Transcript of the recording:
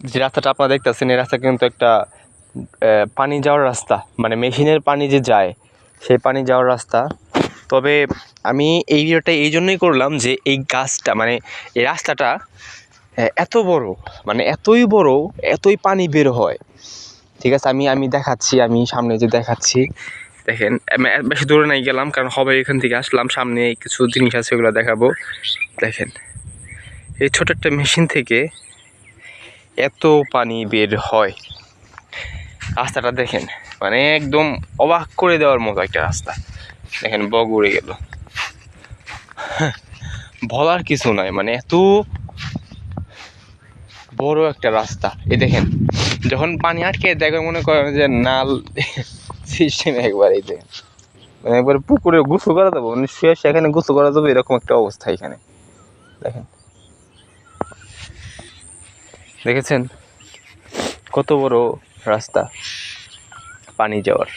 যে রাস্তাটা আপনারা দেখতেছেন এই রাস্তা কিন্তু একটা পানি যাওয়ার রাস্তা। মানে মেশিনের পানি যে যায়, সেই পানি যাওয়ার রাস্তা। তবে আমি এই ভিডিওটা এই জন্যই করলাম যে এই গাছটা মানে এই রাস্তাটা এত বড় মানে এতই বড়, এতই পানি বের হয়। ঠিক আছে, আমি আমি দেখাচ্ছি, আমি সামনে যে দেখাচ্ছি। দেখেন বেশি দূরে নাই গেলাম, কারণ হবে এখান থেকে আসলাম, সামনে কিছু জিনিস আছে, ওগুলো দেখাবো। দেখেন, এই ছোট একটা মেশিন থেকে এত পানি বের হয়। রাস্তাটা দেখেন মানে একদম অবাক করে দেওয়ার মতো একটা রাস্তা। দেখেন, বগ উড়ে গেল। বলার কিছু নাই মানে এত বড় একটা রাস্তা। এই দেখেন, যখন পানি আটকে দেখে মনে করেন যে নাল সিস্টেম একবার এই দেখেন। মানে একবার পুকুরে গোসল করা যাব মানে সেখানে গোসল করা যাবে, এরকম একটা অবস্থা এখানে। দেখেন দেখেছেন? কত বড় রাস্তা পানি যাওয়ার।